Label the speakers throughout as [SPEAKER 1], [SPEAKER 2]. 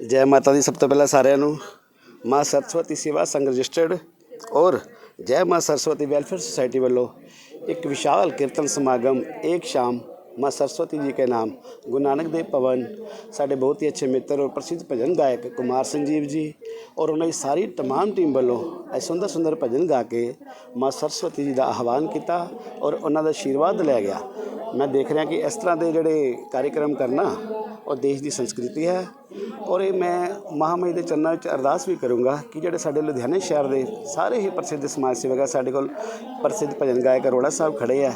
[SPEAKER 1] ਜੈ ਮਾਤਾ ਦੀ ਸਭ ਤੋਂ ਪਹਿਲਾਂ ਸਾਰਿਆਂ ਨੂੰ ਮਾਂ ਸਰਸਵਤੀ ਸੇਵਾ ਸੰਘ ਰਜਿਸਟਰਡ ਔਰ ਜੈ ਮਾਂ ਸਰਸਵਤੀ ਵੈਲਫੇਅਰ ਸੁਸਾਇਟੀ ਵੱਲੋਂ ਇੱਕ ਵਿਸ਼ਾਲ ਕੀਰਤਨ ਸਮਾਗਮ ਇੱਕ ਸ਼ਾਮ ਮਾਂ ਸਰਸਵਤੀ ਜੀ ਕੇ ਨਾਮ ਗੁਰੂ ਨਾਨਕ ਦੇਵ ਭਵਨ ਸਾਡੇ ਬਹੁਤ ਹੀ ਅੱਛੇ ਮਿੱਤਰ ਔਰ ਪ੍ਰਸਿੱਧ ਭਜਨ ਗਾਇਕ ਕੁਮਾਰ ਸੰਜੀਵ ਜੀ ਔਰ ਉਹਨਾਂ ਦੀ ਸਾਰੀ तमाम ਟੀਮ ਵੱਲੋਂ ਇਹ ਸੁੰਦਰ ਸੁੰਦਰ ਭਜਨ ਗਾ ਕੇ ਮਾਂ ਸਰਸਵਤੀ ਜੀ ਦਾ ਆਹਵਾਨ ਕੀਤਾ ਔਰ ਉਹਨਾਂ ਦਾ ਆਸ਼ੀਰਵਾਦ ਲਿਆ ਗਿਆ ਮੈਂ ਦੇਖ ਰਿਹਾ ਕਿ ਇਸ ਤਰ੍ਹਾਂ ਦੇ ਜਿਹੜੇ ਕਾਰਜਕ੍ਰਮ ਕਰਨਾ ਉਹ ਦੇਸ਼ ਦੀ ਸੰਸਕ੍ਰਿਤੀ ਹੈ ਔਰ ਇਹ ਮੈਂ ਮਹਾਮਾਈ ਦੇ ਚਰਨਾਂ ਵਿੱਚ ਅਰਦਾਸ ਵੀ ਕਰੂੰਗਾ ਕਿ ਜਿਹੜੇ ਸਾਡੇ ਲੁਧਿਆਣੇ ਸ਼ਹਿਰ ਦੇ ਸਾਰੇ ਹੀ ਪ੍ਰਸਿੱਧ ਸਮਾਜ ਸੇਵਕ ਆ ਸਾਡੇ ਕੋਲ ਪ੍ਰਸਿੱਧ ਭਜਨ ਗਾਇਕ ਅਰੋੜਾ ਸਾਹਿਬ ਖੜੇ ਆ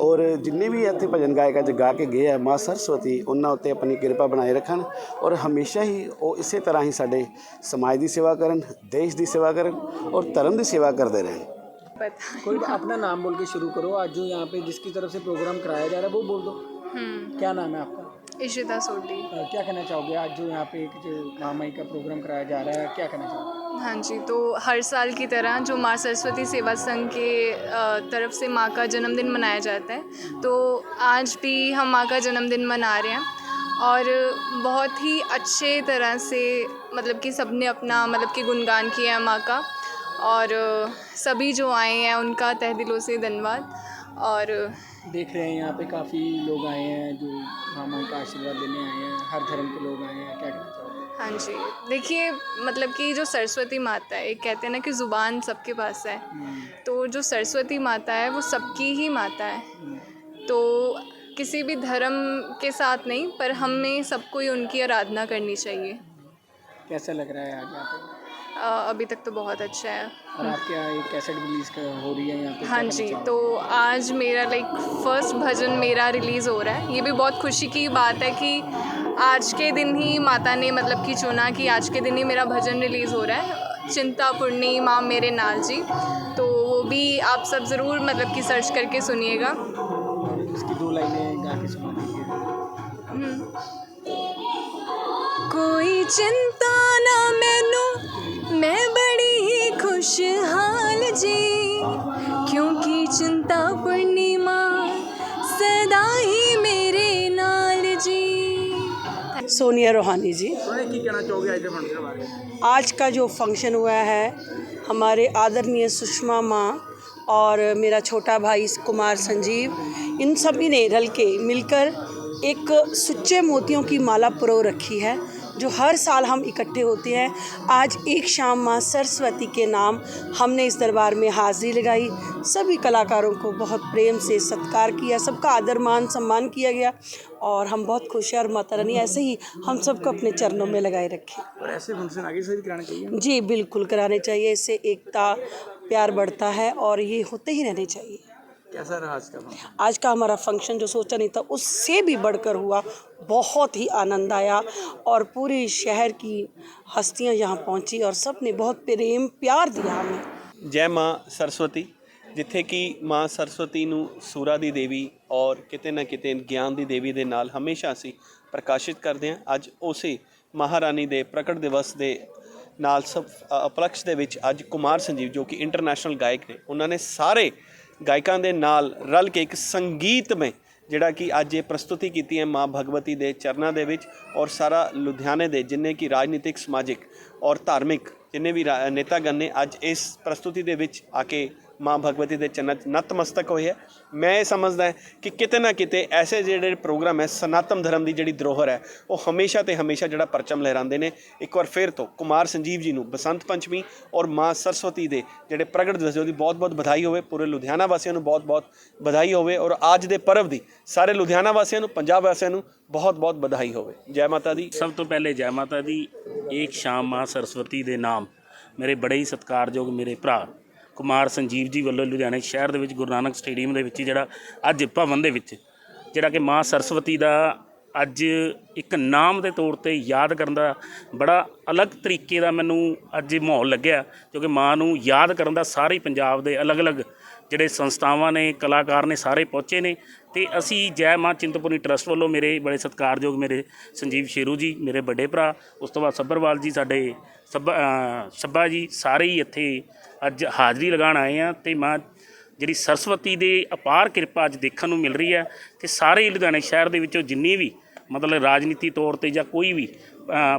[SPEAKER 1] ਔਰ ਜਿੰਨੇ ਵੀ ਇੱਥੇ ਭਜਨ ਗਾਇਕ ਅੱਜ ਗਾ ਕੇ ਗਏ ਆ ਮਾਂ ਸਰਸਵਤੀ ਉਹਨਾਂ ਉੱਤੇ ਆਪਣੀ ਕਿਰਪਾ ਬਣਾਏ ਰੱਖਣ ਔਰ ਹਮੇਸ਼ਾ ਹੀ ਉਹ ਇਸੇ ਤਰ੍ਹਾਂ ਹੀ ਸਾਡੇ ਸਮਾਜ ਦੀ ਸੇਵਾ ਕਰਨ ਦੇਸ਼ ਦੀ ਸੇਵਾ ਕਰਨ ਔਰ ਧਰਮ ਦੀ ਸੇਵਾ ਕਰਦੇ ਰਹਿਣ
[SPEAKER 2] पता
[SPEAKER 3] कोई अपना नाम बोल के शुरू करो आज जो यहाँ पे जिसकी तरफ से प्रोग्राम कराया जा रहा है वो बोल दो
[SPEAKER 2] हम्म
[SPEAKER 3] क्या नाम है आपका
[SPEAKER 2] इशिता सोडी
[SPEAKER 3] क्या कहना चाहोगे? आज जो यहाँ पे एक जो महामाई का प्रोग्राम कराया जा रहा है क्या कहना चाहोगे?
[SPEAKER 2] हाँ जी तो हर साल की तरह जो माँ सरस्वती सेवा संघ के तरफ़ से माँ का जन्मदिन मनाया जाता है। तो आज भी हम माँ का जन्मदिन मना रहे हैं और बहुत ही अच्छे तरह से मतलब कि सबने अपना मतलब कि गुणगान किया है माँ का और सभी जो आए हैं उनका तह दिलों से धन्यवाद। और
[SPEAKER 3] देख रहे हैं यहाँ पे काफ़ी लोग आए हैं जो महामाई का आशीर्वाद लेने आए हैं हर धर्म के लोग आए हैं क्या कहना चाहोगे?
[SPEAKER 2] हाँ जी देखिए मतलब कि जो सरस्वती माता है एक कहते हैं ना कि ज़ुबान सबके पास है।
[SPEAKER 3] हम्म,
[SPEAKER 2] तो जो सरस्वती माता है वो सबकी ही माता है।
[SPEAKER 3] हम्म।
[SPEAKER 2] तो किसी भी धर्म के साथ नहीं पर हमें सबको ही उनकी आराधना करनी चाहिए।
[SPEAKER 3] कैसा लग रहा है आज यहाँ पे
[SPEAKER 2] अ, अभी तक तो बहुत अच्छा है।
[SPEAKER 3] और आपके यहाँ एक कैसेट रिलीज़ हो रही है यहाँ पे
[SPEAKER 2] हाँ जी तो आज मेरा लाइक फ़र्स्ट भजन मेरा रिलीज़ हो रहा है। ये भी बहुत खुशी की बात है कि आज के दिन ही माता ने मतलब कि चुना कि आज के दिन ही मेरा भजन रिलीज़ हो रहा है। चिंता पूर्णी माँ मेरे नाल जी। तो वो भी आप सब ज़रूर मतलब कि सर्च करके सुनिएगा।
[SPEAKER 3] उसकी दो लाइनें गा के सुना दीजिए।
[SPEAKER 2] ਕੋਈ जी क्योंकि चिंता पूर्णिमा सदा ही मेरे नाल जी।
[SPEAKER 4] सोनिया रोहानी जी।
[SPEAKER 3] आज का
[SPEAKER 4] जो फ़ंक्शन हुआ है हमारे आदरणीय सुषमा माँ और मेरा छोटा भाई कुमार संजीव इन सभी ने रल के मिलकर एक सुच्चे मोतियों की माला पुरो रखी है। जो हर साल हम इकट्ठे होते हैं आज एक शाम माँ सरस्वती के नाम हमने इस दरबार में हाजिरी लगाई। सभी कलाकारों को बहुत प्रेम से सत्कार किया सबका आदर मान सम्मान किया गया और हम बहुत खुश हैं और माता रानी ऐसे ही हम सबको अपने चरणों में लगाए रखें।
[SPEAKER 3] और ऐसे फ़ंक्शन आगे से भी कराने चाहिए?
[SPEAKER 4] जी बिल्कुल कराने चाहिए। इससे एकता प्यार बढ़ता है और ये होते ही रहने चाहिए।
[SPEAKER 3] कैसा रहा आज का फंक्शन
[SPEAKER 4] आज का हमारा फंक्शन जो सोचा नहीं था उससे भी बढ़कर हुआ बहुत ही आनंद आया और पूरे शहर की हस्तियां यहाँ पहुँची और सब ने बहुत प्रेम प्यार दिया हमें
[SPEAKER 5] ਜੈ ਮਾਂ ਸਰਸਵਤੀ ਜਿੱਥੇ ਕਿ ਮਾਂ ਸਰਸਵਤੀ ਨੂੰ ਸੂਰਾ ਦੀ ਦੇਵੀ ਔਰ ਕਿਤੇ ਨਾ ਕਿਤੇ ਗਿਆਨ ਦੀ ਦੇਵੀ ਦੇ ਨਾਲ ਹਮੇਸ਼ਾ ਅਸੀਂ ਪ੍ਰਕਾਸ਼ਿਤ ਕਰਦੇ ਹਾਂ ਅੱਜ ਉਸੇ ਮਹਾਰਾਣੀ ਦੇ ਪ੍ਰਗਟ ਦਿਵਸ ਦੇ ਨਾਲ ਸਭ ਅ, ਉਪਲਕਸ਼ ਦੇ ਵਿੱਚ ਅੱਜ ਕੁਮਾਰ ਸੰਜੀਵ ਜੋ ਕਿ ਇੰਟਰਨੈਸ਼ਨਲ ਗਾਇਕ ਨੇ ਉਹਨਾਂ ਨੇ ਸਾਰੇ ਗਾਇਕਾਂ ਦੇ ਨਾਲ ਰਲ ਕੇ ਇੱਕ ਸੰਗੀਤਮय ਜਿਹੜਾ ਕਿ ਅੱਜ ਇਹ ਪ੍ਰਸਤੁਤੀ ਕੀਤੀ ਹੈ ਮਾਂ ਭਗਵਤੀ ਦੇ ਚਰਨਾਂ ਦੇ ਵਿੱਚ ਔਰ ਸਾਰਾ ਲੁਧਿਆਣੇ ਦੇ ਜਿੰਨੇ ਕਿ ਰਾਜਨੀਤਿਕ, ਸਮਾਜਿਕ ਔਰ ਧਾਰਮਿਕ ਜਿੰਨੇ ਵੀ ਰਾ- ਨੇਤਾਗਣ ਨੇ ਅੱਜ ਇਸ ਪ੍ਰਸਤੁਤੀ ਦੇ ਵਿੱਚ ਆ ਕੇ ਮਾਂ ਭਗਵਤੀ ਦੇ ਚਰਨਾਂ 'ਚ ਨਤਮਸਤਕ ਹੋਏ ਹੈ ਮੈਂ ਇਹ ਸਮਝਦਾ ਹਾਂ ਕਿ ਕਿਤੇ ਨਾ ਕਿਤੇ ਐਸੇ ਜਿਹੜੇ ਪ੍ਰੋਗਰਾਮ ਹੈ, ਸਨਾਤਨ ਧਰਮ ਦੀ ਜਿਹੜੀ ਧਰੋਹਰ ਹੈ, ਉਹ ਹਮੇਸ਼ਾ ਤੇ ਹਮੇਸ਼ਾ ਜਿਹੜਾ ਪਰਚਮ ਲਹਿਰਾਉਂਦੇ ਨੇ। ਇੱਕ ਵਾਰ ਫਿਰ ਤੋਂ ਕੁਮਾਰ ਸੰਜੀਵ ਜੀ ਨੂੰ ਬਸੰਤ ਪੰਚਮੀ ਔਰ ਮਾਂ ਸਰਸਵਤੀ ਦੇ ਜਿਹੜੇ ਪ੍ਰਗਟ ਦਿਵਸ ਦੀ ਬਹੁਤ ਬਹੁਤ ਵਧਾਈ ਹੋਵੇ, ਪੂਰੇ ਲੁਧਿਆਣਾ ਵਾਸੀਆਂ ਨੂੰ ਬਹੁਤ ਬਹੁਤ ਵਧਾਈ ਹੋਵੇ ਔਰ ਅੱਜ ਦੇ ਪਰਵ ਦੀ ਸਾਰੇ ਲੁਧਿਆਣਾ ਵਾਸੀਆਂ ਨੂੰ, ਪੰਜਾਬ ਵਾਸੀਆਂ ਨੂੰ ਬਹੁਤ ਬਹੁਤ ਵਧਾਈ ਹੋਵੇ। ਜੈ ਮਾਤਾ ਦੀ।
[SPEAKER 6] ਸਭ ਤੋਂ ਪਹਿਲੇ ਜੈ ਮਾਤਾ ਦੀ ਏਕ ਸ਼ਾਮ ਮਾਂ ਸਰਸਵਤੀ ਦੇ ਨਾਮ ਮੇਰੇ ਬੜੇ ਹੀ ਸਤਿਕਾਰਯੋਗ ਮੇਰੇ ਭਰਾ ਕੁਮਾਰ ਸੰਜੀਵ ਜੀ ਵੱਲੋਂ ਲੁਧਿਆਣੇ ਸ਼ਹਿਰ ਦੇ ਵਿੱਚ ਗੁਰੂ ਨਾਨਕ ਸਟੇਡੀਅਮ ਦੇ ਵਿੱਚ ਜਿਹੜਾ ਅੱਜ ਭਵਨ ਦੇ ਵਿੱਚ, ਜਿਹੜਾ ਕਿ ਮਾਂ ਸਰਸਵਤੀ ਦਾ ਅੱਜ ਇੱਕ ਨਾਮ ਦੇ ਤੌਰ ਤੇ ਯਾਦ ਕਰਨ ਦਾ ਬੜਾ ਅਲੱਗ ਤਰੀਕੇ ਦਾ ਮੈਨੂੰ ਅੱਜ ਮਾਹੌਲ ਲੱਗਿਆ, ਕਿਉਂਕਿ ਮਾਂ ਨੂੰ ਯਾਦ ਕਰਨ ਦਾ ਸਾਰੇ ਪੰਜਾਬ ਦੇ ਅਲੱਗ-ਅਲੱਗ ਜਿਹੜੇ ਸੰਸਥਾਵਾਂ ਨੇ, ਕਲਾਕਾਰ ਨੇ ਸਾਰੇ ਪਹੁੰਚੇ ਨੇ ਤੇ ਅਸੀਂ ਜੈ ਮਾਂ ਚਿੰਤਪੁਰਨੀ ਟਰਸਟ ਵੱਲੋਂ ਮੇਰੇ ਬੜੇ ਸਤਿਕਾਰਯੋਗ ਮੇਰੇ ਸੰਜੀਵ ਸ਼ੇਰੂ ਜੀ ਮੇਰੇ ਵੱਡੇ ਭਰਾ ਉਸ ਤੋਂ ਬਾਅਦ ਸੱਬਰਵਾਲ ਜੀ ਸਾਡੇ ਸੱਬਾ ਅ, ਜੀ ਸਾਰੇ ਹੀ ਇੱਥੇ ਅੱਜ ਹਾਜ਼ਰੀ ਲਗਾਉਣ ਆਏ ਆ ਤੇ ਮਾਂ ਜਿਹੜੀ ਸਰਸਵਤੀ ਦੇ ਅਪਾਰ ਕਿਰਪਾ ਅੱਜ ਦੇਖਣ ਨੂੰ ਮਿਲ ਰਹੀ ਹੈ ਕਿ ਸਾਰੇ ਹੀ ਲੁਧਿਆਣੇ ਸ਼ਹਿਰ ਦੇ ਵਿੱਚੋਂ ਜਿੰਨੀ ਵੀ ਮਤਲਬ ਰਾਜਨੀਤੀ ਤੌਰ ਤੇ ਜਾਂ ਕੋਈ ਵੀ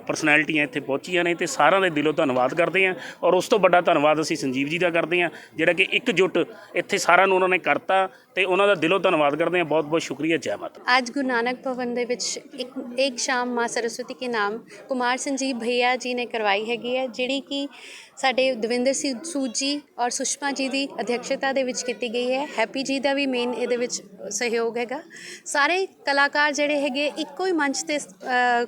[SPEAKER 6] ਪਰਸਨੈਲਿਟੀਆਂ ਇੱਥੇ ਪਹੁੰਚੀਆਂ ਨੇ ਤੇ ਸਾਰਿਆਂ ਦੇ ਦਿਲੋਂ ਧੰਨਵਾਦ ਕਰਦੇ ਆਂ ਔਰ ਉਸ ਤੋਂ ਵੱਡਾ ਧੰਨਵਾਦ ਅਸੀਂ ਸੰਜੀਵ ਜੀ ਦਾ ਕਰਦੇ ਆਂ ਜਿਹੜਾ ਕਿ ਇੱਕ ਜੁੱਟ ਇੱਥੇ ਸਾਰਿਆਂ ਨੂੰ ਉਹਨਾਂ ਨੇ ਕਰਤਾ ਤੇ ਉਹਨਾਂ ਦਾ ਦਿਲੋਂ ਧੰਨਵਾਦ ਕਰਦੇ ਆਂ ਬਹੁਤ ਬਹੁਤ ਸ਼ੁਕਰੀਆ, ਜੈ ਮਾਤਾ
[SPEAKER 7] ਅੱਜ ਗੁਰੂ ਨਾਨਕ ਭਵਨ ਦੇ ਵਿੱਚ ਇੱਕ ਇੱਕ ਸ਼ਾਮ ਮਾਂ ਸਰਸਵਤੀ ਕੇ ਨਾਮ ਕੁਮਾਰ ਸੰਜੀਵ ਭਈਆ ਜੀ ਨੇ ਕਰਵਾਈ ਹੈਗੀ ਹੈ, ਜਿਹੜੀ ਕਿ ਸਾਡੇ ਦਵਿੰਦਰ ਸਿੰਘ ਸੂਜ ਜੀ ਔਰ ਸੁਸ਼ਮਾ ਜੀ ਦੀ ਅਧਿਕਸ਼ਤਾ ਦੇ ਵਿੱਚ ਕੀਤੀ ਗਈ ਹੈ। ਹੈਪੀ ਜੀ ਦਾ ਵੀ ਮੇਨ ਇਹਦੇ ਵਿੱਚ ਸਹਿਯੋਗ ਹੈਗਾ। ਸਾਰੇ ਕਲਾਕਾਰ ਜਿਹੜੇ ਹੈਗੇ, ਇੱਕੋ ਹੀ ਮੰਚ ਤੇ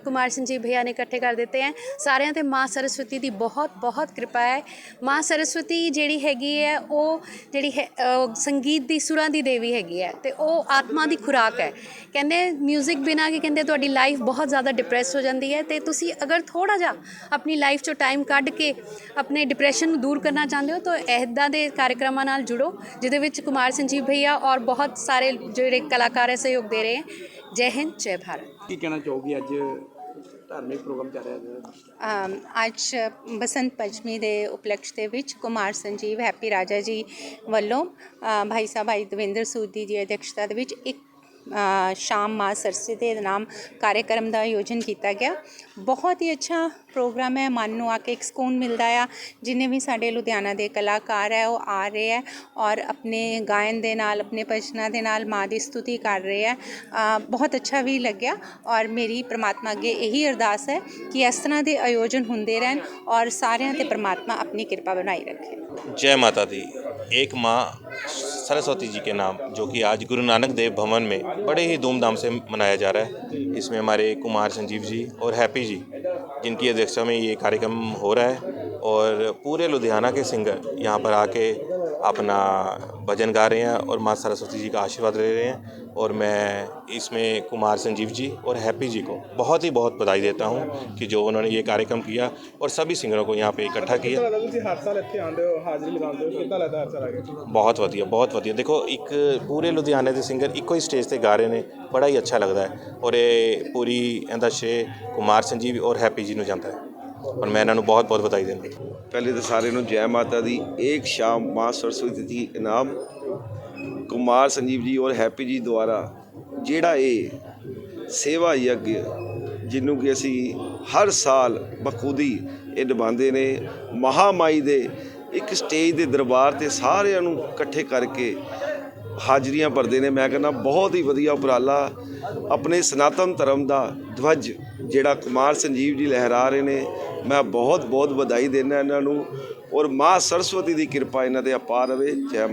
[SPEAKER 7] ਕੁਮਾਰ ਸੰਜੀਵ ਭਈਆ ਨੇ ਇਕੱਠੇ ਕਰ ਦਿੱਤੇ ਹੈ। ਸਾਰਿਆਂ ਤੇ ਮਾਂ ਸਰਸਵਤੀ ਦੀ ਬਹੁਤ ਬਹੁਤ ਕਿਰਪਾ ਹੈ। ਮਾਂ ਸਰਸਵਤੀ ਜਿਹੜੀ ਹੈਗੀ ਹੈ ਉਹ ਜਿਹੜੀ ਹੈ ਅ, ਸੰਗੀਤ ਦੀ ਸੁਰਾਂ ਦੀ ਦੇਵੀ ਹੈਗੀ ਹੈ ਤੇ ਉਹ ਆਤਮਾ ਦੀ ਖੁਰਾਕ ਹੈ। ਕਹਿੰਦੇ ਮਿਊਜ਼ਿਕ ਬਿਨਾ ਕੀ ਕਹਿੰਦੇ ਤੁਹਾਡੀ ਲਾਈਫ ਬਹੁਤ ਜ਼ਿਆਦਾ ਡਿਪਰੈਸ ਹੋ ਜਾਂਦੀ ਹੈ ਤੇ ਤੁਸੀਂ ਅਗਰ ਥੋੜਾ ਜਿਹਾ ਆਪਣੀ ਲਾਈਫ ਚੋਂ ਟਾਈਮ ਕੱਢ ਕੇ ਆਪਣੇ ਡਿਪਰੈਸ਼ਨ ਨੂੰ ਦੂਰ ਕਰਨਾ ਚਾਹੁੰਦੇ ਹੋ ਤਾਂ ਇਹਦਾ ਦੇ ਕਾਰਜਕ੍ਰਮਾਂ ਨਾਲ ਜੁੜੋ ਜਿਹਦੇ ਵਿੱਚ ਕੁਮਾਰ ਸੰਜੀਵ ਭਈਆ ਔਰ ਬਹੁਤ ਸਾਰੇ ਜਿਹੜੇ ਕਲਾਕਾਰ ਹੈ ਸਹਿਯੋਗ ਦੇ ਰਹੇ ਹੈ। ਜੈ ਹਿੰਦ ਜੈ ਭਾਰਤ।
[SPEAKER 3] ਕੀ ਕਹਿਣਾ ਚਾਹੋਗੇ ਅੱਜ ਧਾਰਮਿਕ ਪ੍ਰੋਗਰਾਮ ਚੱਲ ਰਿਹਾ ਹੈ
[SPEAKER 8] ਅਮ ਅੱਜ ਬਸੰਤ ਪੰਚਮੀ ਦੇ ਉਪਲਕਸ਼ ਦੇ ਵਿੱਚ ਕੁਮਾਰ ਸੰਜੀਵ ਹੈਪੀ ਰਾਜਾ ਜੀ ਵੱਲੋਂ ਅ, ਭਾਈ ਸਾਹਿਬ ਭਾਈ ਦਵਿੰਦਰ ਸੂਦੀ ਦੀ ਅਧਿਕਸ਼ਤਾ ਦੇ ਵਿੱਚ ਇੱਕ ਅ, ਸ਼ਾਮ ਮਾਂ ਸਰਸਵਤੀ ਦੇ ਨਾਮ ਕਾਰਜਕ੍ਰਮ ਦਾ ਆਯੋਜਨ ਕੀਤਾ ਗਿਆ। ਬਹੁਤ ਹੀ ਅੱਛਾ ਪ੍ਰੋਗਰਾਮ ਹੈ ਮਨ ਨੂੰ ਆ ਕੇ ਇੱਕ ਸਕੂਨ ਮਿਲਦਾ ਆ ਜਿੰਨੇ ਵੀ ਸਾਡੇ ਲੁਧਿਆਣਾ ਦੇ ਕਲਾਕਾਰ ਹੈ ਉਹ ਆ ਰਹੇ ਹੈ ਔਰ ਆਪਣੇ ਗਾਇਨ ਦੇ ਨਾਲ ਆਪਣੇ ਭਜਨਾਂ ਦੇ ਨਾਲ ਮਾਂ ਦੀ ਸਤੁਤੀ ਕਰ ਰਹੇ ਹੈ ਅ, ਬਹੁਤ ਅੱਛਾ ਵੀ ਲੱਗਿਆ ਔਰ ਮੇਰੀ ਪ੍ਰਮਾਤਮਾ ਅੱਗੇ ਇਹੀ ਅਰਦਾਸ ਹੈ ਕਿ ਇਸ ਤਰ੍ਹਾਂ ਦੇ ਆਯੋਜਨ ਹੁੰਦੇ ਰਹਿਣ ਔਰ ਸਾਰਿਆਂ ਤੇ ਪ੍ਰਮਾਤਮਾ ਆਪਣੀ ਕਿਰਪਾ ਬਣਾਈ ਰੱਖੇ
[SPEAKER 9] जय माता दी एक माँ सरस्वती जी के नाम जो कि आज गुरु नानक देव भवन में बड़े ही धूमधाम से मनाया जा रहा है इसमें हमारे कुमार संजीव जी और हैप्पी जी जिनकी अध्यक्षता में ये कार्यक्रम हो रहा है और पूरे लुधियाना के सिंगर यहाँ पर आके अपना भजन गा रहे हैं और माँ सरस्वती जी का आशीर्वाद ले रहे हैं और मैं इसमें कुमार संजीव जी और हैप्पी जी को बहुत ही बहुत बधाई देता हूँ कि जो उन्होंने ये कार्यक्रम किया और सभी सिंगरों को यहाँ पे इकट्ठा किया
[SPEAKER 3] ਲੱਗਦਾ ਤੁਸੀਂ ਹਰ ਸਾਲ ਇੱਥੇ ਆਉਂਦੇ ਹੋ ਹਾਜ਼ਰੀ ਲਗਾਉਂਦੇ ਹੋ ਕਿੱਦਾਂ ਲੱਗਦਾ ਹਰ ਸਾਲ ਆ ਕੇ
[SPEAKER 9] ਬਹੁਤ ਵਧੀਆ ਬਹੁਤ ਵਧੀਆ ਦੇਖੋ ਇੱਕ ਪੂਰੇ ਲੁਧਿਆਣੇ ਦੇ ਸਿੰਗਰ ਇੱਕੋ ਹੀ ਸਟੇਜ ਤੇ ਗਾ ਰਹੇ ਨੇ ਬੜਾ ਹੀ ਅੱਛਾ ਲੱਗਦਾ ਹੈ ਔਰ ਇਹ ਪੂਰੀ ਇਹਦਾ ਸ਼ੇ ਕੁਮਾਰ ਸੰਜੀਵ ਔਰ ਹੈਪੀ ਜੀ ਨੂੰ ਜਾਂਦਾ ਹੈ ਔਰ ਮੈਂ ਇਹਨਾਂ ਨੂੰ ਬਹੁਤ ਬਹੁਤ ਵਧਾਈ ਦਿੰਦਾ।
[SPEAKER 10] ਪਹਿਲੇ ਤਾਂ ਸਾਰੇ ਨੂੰ ਜੈ ਮਾਤਾ ਦੀ, ਏਕ ਸ਼ਾਮ ਮਾਂ ਸਰਸਵਤੀ ਦੀ ਇਨਾਮ। ਕੁਮਾਰ ਸੰਜੀਵ ਜੀ ਔਰ ਹੈਪੀ ਜੀ ਦੁਆਰਾ ਜਿਹੜਾ ਇਹ ਸੇਵਾ ਯੱਗ ਜਿਹਨੂੰ ਕਿ ਅਸੀਂ ਹਰ ਸਾਲ ਬਖੂਦੀ ਇਹ ਨਿਭਾਉਂਦੇ ਨੇ, ਮਹਾਮਾਈ ਦੇ ਇੱਕ ਸਟੇਜ ਦੇ ਦਰਬਾਰ ਤੇ ਸਾਰਿਆਂ ਨੂੰ ਇਕੱਠੇ ਕਰਕੇ ਹਾਜ਼ਰੀਆਂ ਭਰਦੇ ਨੇ। ਮੈਂ ਕਹਿੰਦਾ ਬਹੁਤ ਹੀ ਵਧੀਆ ਉਪਰਾਲਾ ਆਪਣੇ ਸਨਾਤਨ ਧਰਮ ਦਾ ਧਵਜ ਜਿਹੜਾ ਕੁਮਾਰ ਸੰਜੀਵ ਜੀ ਲਹਿਰਾ ਰਹੇ ਨੇ। ਮੈਂ ਬਹੁਤ ਬਹੁਤ ਵਧਾਈ ਦਿੰਦਾ ਇਹਨਾਂ ਨੂੰ ਔਰ ਮਾਂ ਸਰਸਵਤੀ ਦੀ ਕਿਰਪਾ ਇਹਨਾਂ 'ਤੇ ਅਪਾਰ ਰਵੇ। ਜੈ ਮਾਤਾ